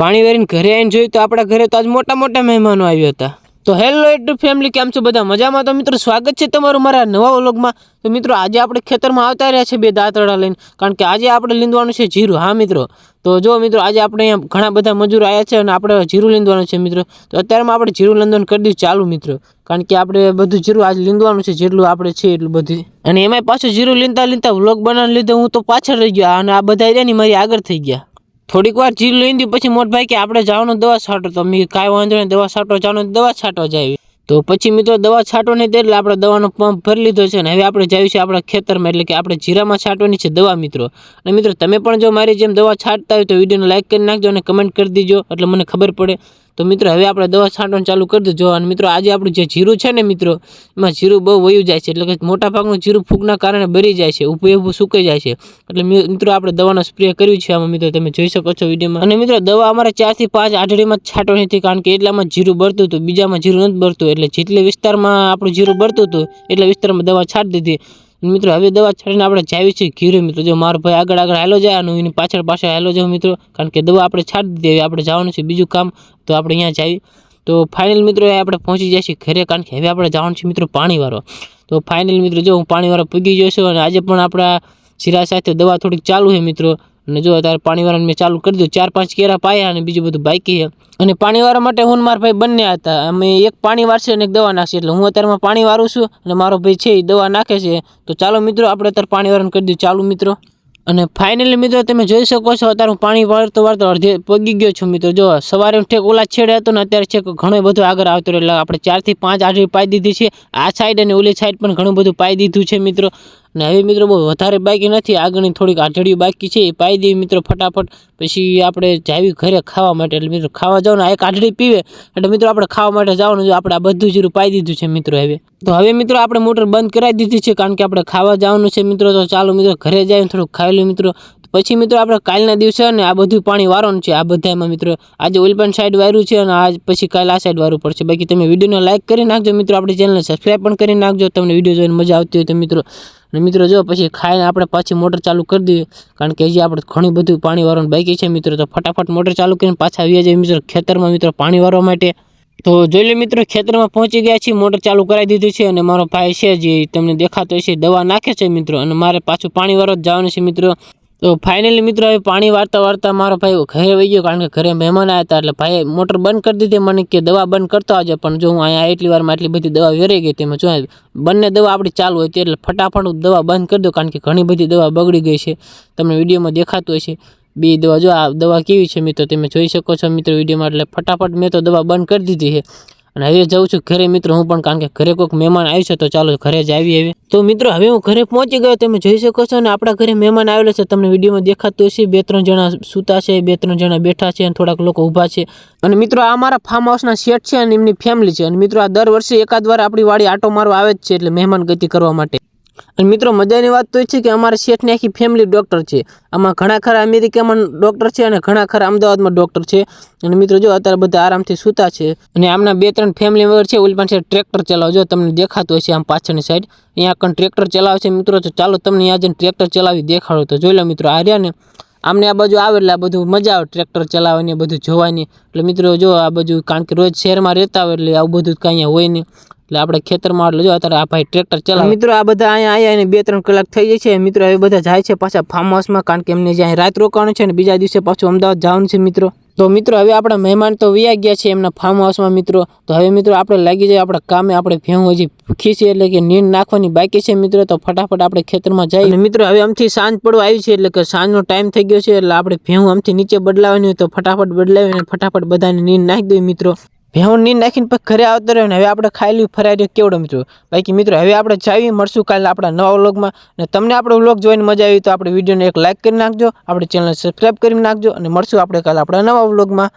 પાણી વારીને ઘરે આવીને જોયું તો આપણા ઘરે તો આજ મોટા મોટા મહેમાનો આવ્યા હતા. તો હેલો એટલું ફેમિલી, કેમ છો બધા? મજામાં? તો મિત્રો સ્વાગત છે તમારું મારા નવા વ્લોગમાં. તો મિત્રો આજે આપણે ખેતરમાં આવતા રહ્યા છે બે દાંતરડા લઈને, કારણ કે આજે આપણે લીંદવાનું છે જીરું. હા મિત્રો? તો જો મિત્રો આજે આપણે અહીંયા ઘણા બધા મજૂર આવ્યા છે અને આપણે જીરું લીંદવાનું છે મિત્રો. તો અત્યારમાં આપણે જીરું લીંદવાનું કરી દીધું ચાલુ મિત્રો. કારણ કે આપણે બધું જીરું આજે લીંદવાનું છે, જેટલું આપણે છે એટલું બધું. અને એમાંય પાછું જીરું લીંદતા લીંદતા વ્લોગ બનાવી લીધે હું તો પાછળ રહી ગયો. અને આ બધા રહ્યા ને મારી આગળ થઈ ગયા. થોડીક વાર જીર લઈ પછી મોટભાઈ કે આપણે જવાનું દવા છાંટો. તો મેં કાંઈ વાંધો નહીં, દવા છાંટો, જવાનું દવા છાંટવા જાય તો પછી મિત્રો દવા છાંટવાની હતી એટલે આપણે દવાનો પંપ ભરી લીધો છે ને, હવે આપણે જઈએ છીએ આપણા ખેતરમાં, એટલે કે આપણે જીરામાં છાંટવાની છે દવા મિત્રો. અને મિત્રો, તમે પણ જો મારી જેમ દવા છાંટતા હોય તો વિડીયોને લાઇક કરી નાખજો અને કમેન્ટ કરી દીજો, એટલે મને ખબર પડે. તો મિત્રો, હવે આપણે દવા છાંટવાનું ચાલુ કરી દેજો અને મિત્રો, આજે આપણું જે જીરું છે ને મિત્રો, એમાં જીરું બહુ વયું જાય છે. એટલે કે મોટા ભાગનું જીરું ફૂગના કારણે બરી જાય છે ઊભું ઊભું સુકાઈ જાય છે. એટલે મિત્રો, આપણે દવાનો સ્પ્રે કર્યું છે આમાં, મિત્રો, તમે જોઈ શકો છો વિડીયોમાં. અને મિત્રો, દવા અમારે ચારથી પાંચ આઠડીમાં જ છાંટવાની હતી, કારણ કે એટલામાં જીરું બળતું હતું, બીજામાં જીરું નથી બળતું. એટલે જેટલે વિસ્તારમાં આપણું જીરું બળતું હતું, એટલા વિસ્તારમાં દવા છાંટી દીધી. મિત્રો, હવે દવા છાંટીને આપણે જાવી છીએ ઘીરે, મિત્રો. જો મારો ભાઈ આગળ આગળ હાલો જાય અને એની પાછળ પાછળ હાલો જાઉં, મિત્રો. કારણ કે દવા આપણે છાંટી દીધી, હવે આપણે જવાનું છે બીજું કામ, તો આપણે અહીંયા જાવી તો ફાઇનલ મિત્રો આપણે પહોંચી જાય છે ઘરે, કારણ કે હવે આપણે જવાનું છે, મિત્રો, પાણીવાળો. તો ફાઇનલ મિત્રો, જો હું પાણી વાળો પૂગી ગયો છું અને આજે પણ આપણા શિરા સાથે દવા થોડીક ચાલુ છે, મિત્રો. અને જો અત્યારે પાણીવાળાને મેં ચાલુ કરી દીધું, ચાર પાંચ કેરા પાયા અને બીજું બધું બાકી છે. અને પાણી વાળવા માટે હું મારા ભાઈ બંને હતા. અમે એક પાણી વારશે અને એક દવા નાખશે. એટલે હું અત્યારમાં પાણી વારું છું અને મારો ભાઈ છે એ દવા નાખે છે. તો ચાલો મિત્રો, આપણે અત્યારે પાણીવાળાને કરી દીધું. ચાલુ મિત્રો. અને ફાઇનલી મિત્રો, તમે જોઈ શકો છો, અત્યારે હું પાણી વાળતો વાળતો અડધે પગી ગયો છું મિત્રો. જો, સવારે ઠેક ઓલા છેડે હતો ને અત્યારે છેક ઘણો બધો આગળ આવતો એટલે આપણે ચારથી પાંચ આઠ પાઈ દીધી છે. આ સાઈડ અને ઓલી સાઈડ પણ ઘણું બધું પાઈ દીધું છે મિત્રો. અને હવે મિત્રો બહુ વધારે બાકી નથી, આગળની થોડીક આઢળિયું બાકી છે, એ પાઈ દેવી મિત્રો ફટાફટ. પછી આપણે જાવી ઘરે ખાવા માટે, એટલે મિત્રો ખાવા જવાનું આ એક આઢળી પીવે, એટલે મિત્રો આપણે ખાવા માટે જવાનું આપણે આ બધું જીરું પાઈ દીધું છે મિત્રો હવે. તો હવે મિત્રો આપણે મોટર બંધ કરાવી દીધી છે, કારણ કે આપણે ખાવા જવાનું છે મિત્રો, તો ચાલો મિત્રો ઘરે જઈને થોડુંક ખાઈ મિત્રો. પછી મિત્રો આપણે કાલના દિવસે ને આ બધું પાણી વારવાનું છે, આ બધામાં મિત્રો. આજે ઓલપન સાઈડ વાર્યું છે અને આજ પછી કાલ આ સાઈડ વારવું પડશે. બાકી તમે વિડીયોને લાઇક કરી નાખજો મિત્રો, આપણી ચેનલને સબસ્ક્રાઈબ પણ કરી નાખજો, તમને વીડિયો જોઈને મજા આવતી હોય તો મિત્રો. અને મિત્રો જો પછી ખાઈને આપણે પાછી મોટર ચાલુ કરી દઈએ, કારણ કે હજી આપણે ઘણું બધું પાણી વારવાનું બાકી છે મિત્રો, તો ફટાફટ મોટર ચાલુ કરીને પાછા આવી જઈએ મિત્રો ખેતરમાં મિત્રો પાણી વારવા માટે. તો જોઈ લે મિત્રો, ખેતરમાં પહોંચી ગયા છીએ, મોટર ચાલુ કરાવી દીધી છે અને મારો ભાઈ છે જે તમને દેખાતો છે દવા નાખે છે મિત્રો, અને મારે પાછું પાણી વાર જ જવાનું છે મિત્રો. તો ફાઇનલી મિત્રો હવે પાણી વાર્તા વારતા મારો ભાઈ ઘરે વહી ગયો કારણ કે ઘરે મહેમાન આવ્યા હતા એટલે ભાઈ મોટર બંધ કરી દીધી. મને કે દવા બંધ કરતો આવજે, પણ જો હું અહીંયા એટલી વારમાં આટલી બધી દવા વેરાઈ ગઈ તેમાં જો બંને દવા આપણી ચાલુ હોય એટલે ફટાફટ દવા બંધ કરી દઉં કારણ કે ઘણી બધી દવા બગડી ગઈ છે. તમને વિડીયોમાં દેખાતું હશે. બે દવા જો આ દવા કેવી છે મિત્રો, તમે જોઈ શકો છો મિત્રો વિડીયોમાં એટલે ફટાફટ મેં તો દવા બંધ કરી દીધી છે. અને હવે જાઉં છું ઘરે મિત્રો, હું પણ, કારણ કે ઘરે કોઈક મહેમાન આવ્યું છે, તો ચાલો ઘરે જ આવી આવી તો મિત્રો, હવે હું ઘરે પહોંચી ગયો, તમે જોઈ શકો છો અને આપણા ઘરે મહેમાન આવેલા છે. તમને વિડીયોમાં દેખાતું હશે, બે ત્રણ જણા સૂતા છે, બે ત્રણ જણા બેઠા છે અને થોડાક લોકો ઊભા છે. અને મિત્રો, આ મારા ફાર્મ હાઉસના શેઠ છે અને એમની ફેમિલી છે. અને મિત્રો, આ દર વર્ષે એકાદ વાર આપણી વાડી આટો મારવા આવે જ છે, એટલે મહેમાન ગતિ કરવા માટે. અને મિત્રો, મજાની વાત તો એ છે કે અમારા શેઠની આખી ફેમિલી ડૉક્ટર છે. આમાં ઘણા ખરા અમેરિકામાં ડૉક્ટર છે અને ઘણા ખરા અમદાવાદમાં ડૉક્ટર છે. અને મિત્રો, જો અત્યારે બધા આરામથી સૂતા છે અને આમના બે ત્રણ ફેમિલી મેમ્બર છે, ઓલી પાસે ટ્રેક્ટર ચલાવો. જો તમને દેખાતું હશે આમ પાછળની સાઈડ અહીંયા કણ ટ્રેક્ટર ચલાવે છે. મિત્રો, તો ચાલો તમને જઈને ટ્રેક્ટર ચલાવી દેખાડો. તો જોઈ લો મિત્રો, આ રહ્યા ને, આમને આ બાજુ આવે એટલે આ બધું મજા આવે ટ્રેક્ટર ચલાવવાની બધું જોવાની. એટલે મિત્રો, જો આ બાજુ કારણ કે રોજ શહેરમાં રહેતા હોય એટલે આવું બધું કાંઈ હોય નહીં. એટલે આપણે ખેતરમાં એટલે જો અત્યારે આ ભાઈ ટ્રેક્ટર ચલાવે. મિત્રો આ બધા અહીંયા આવ્યા ને બે ત્રણ કલાક થઈ જાય છે. મિત્રો હવે બધા જાય છે પાછા ફાર્મ હાઉસમાં કારણ કે એમને જ્યાં રાત રોકાવાનું છે અને બીજા દિવસે પાછું અમદાવાદ જવાનું છે મિત્રો. તો મિત્રો હવે આપણા મહેમાન તો વ્યા ગયા છે એમના ફાર્મ હાઉસમાં મિત્રો. તો હવે મિત્રો આપણે લાગી જાય આપણા કામે આપણે ભેહું હજી ભૂખી છે એટલે કે નીંદ નાખવાની બાકી છે મિત્રો. તો ફટાફટ આપણે ખેતરમાં જઈએ. મિત્રો હવે આમથી સાંજ પડવા આવી છે એટલે કે સાંજનો ટાઈમ થઈ ગયો છે એટલે આપણે ભેહું આમથી નીચે બદલાવાની હોય તો ફટાફટ બદલાવી અને ફટાફટ બધાને નીંદ નાખી દઈએ મિત્રો. ભેહું નીંદ નાખીને પછી ઘરે આવતો રહ્યો ને હવે આપણે ખાઈ લઈએ ફરાઈ રહ્યો કેવડો મિત્રો? બાકી મિત્રો, હવે આપણે જાવી મળશું કાલે આપણા નવા વ્લોગમાં. અને તમને આપણો વ્લોગ જોઈને મજા આવી તો આપણે વિડીયોને એક લાઇક કરી નાખજો, આપણે ચેનલ સબસ્ક્રાઈબ કરી નાખજો અને મળશું આપણે કાલે આપણા નવા વ્લોગમાં.